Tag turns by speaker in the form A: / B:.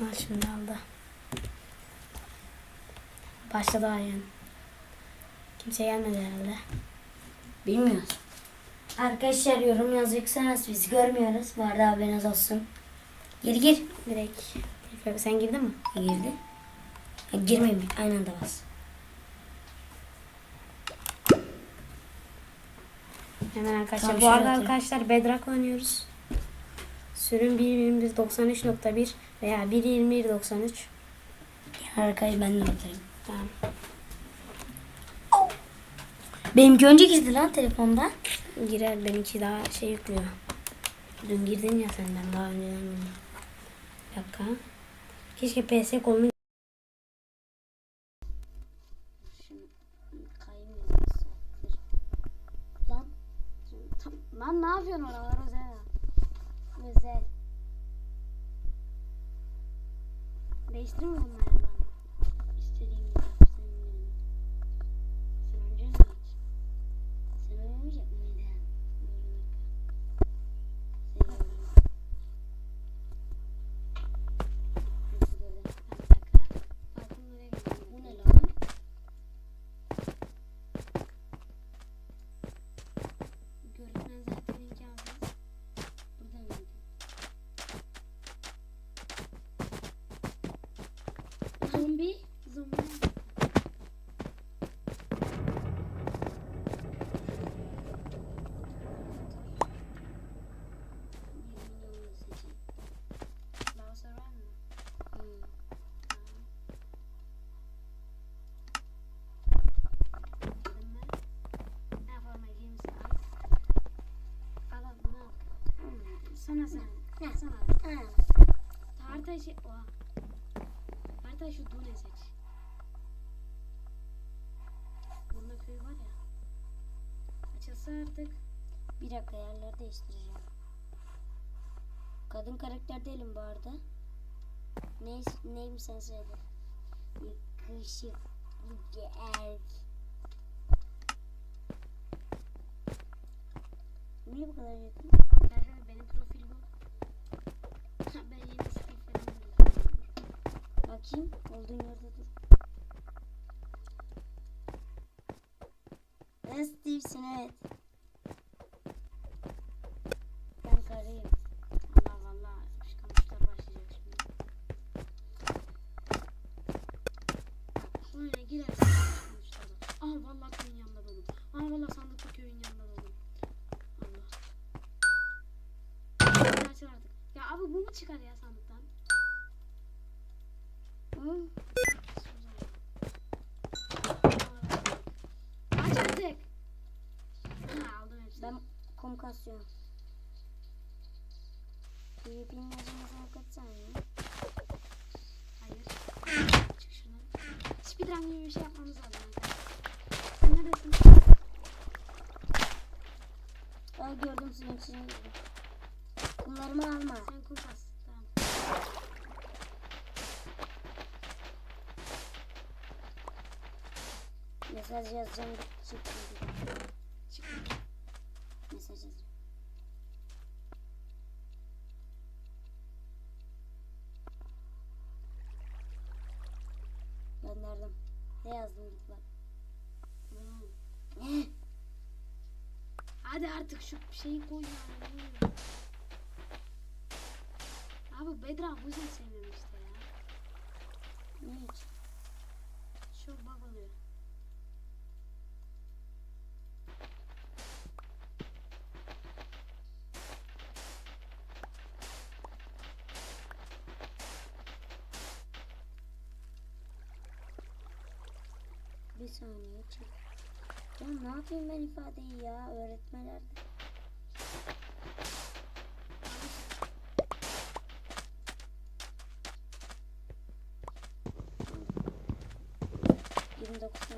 A: Ha şimdi aldı. Başladı ayın. Kimse gelmedi herhalde.
B: Bilmiyoruz. Arkadaşlar yorum yazacaksanız biz görmüyoruz. Bu arada haberiniz olsun. Gir gir.
A: Direkt. Sen girdin mi?
B: Girdi. Ya, girmeyin. Aynı anda bas.
A: Hemen arkadaşlar.
B: Tamam,
A: Bu arada arkadaşlar Bedrock oynuyoruz. Sürüm 1.21.93.1 veya 1.21.93.
B: Arkayı ben de atayım.
A: Tamam.
B: Benimki önce girdi lan telefonda.
A: Girer benimki daha şey yüklüyor. Dün girdin ya sen ben daha önceden girdim. Bir dakika. Keşke PS kolunu
B: Lan.
A: Ne yapıyorsun oralar Mas é. Bem estranho, mas... Sana sen.
B: Ne?
A: Sana.
B: Ha.
A: Harita şey. Oha. Harita şu Dune seç. Bunda köy var ya. Açılsa artık.
B: Bir dakika yerleri değiştireceğim. Kadın karakter değilim bu arada. Ne, neyim sen söyle. Yakışıklı gel. Niye bu kadar yakın? Bakayım. Olduğun yerde dur. Ben Steve'sin evet. Ben karıyım.
A: Allah valla kamışlar başlayacak şimdi. Kamışlar da. Aa valla köyün yanında dolum. Aa valla sandıklı köyün yanında dolum. Allah. Açıl artık. Ya abi bu mu çıkar ya? Aç artık. Aldım hepsini.
B: Ben kum kasıyorum. PvP'nin yazılmasına kaç saniye?
A: Hayır. Çık şuradan. Speedrun gibi bir şey yapmamız lazım. Sen neredesin?
B: Aa gördüm içine girdim. Kumlarımı alma.
A: Sen kum kas. Tamam.
B: Mesaj yazacağım. Çık.
A: Çık.
B: Mesaj yazacağım. Gönderdim. Ne yazdın git bak.
A: Hmm. Hadi artık şu şeyi koy. Abi Bedra bu yüzden sevmiyorum
B: Bir saniye çek. Ya ne yapayım ben ifadeyi ya öğretmelerde. Yirmi dokuz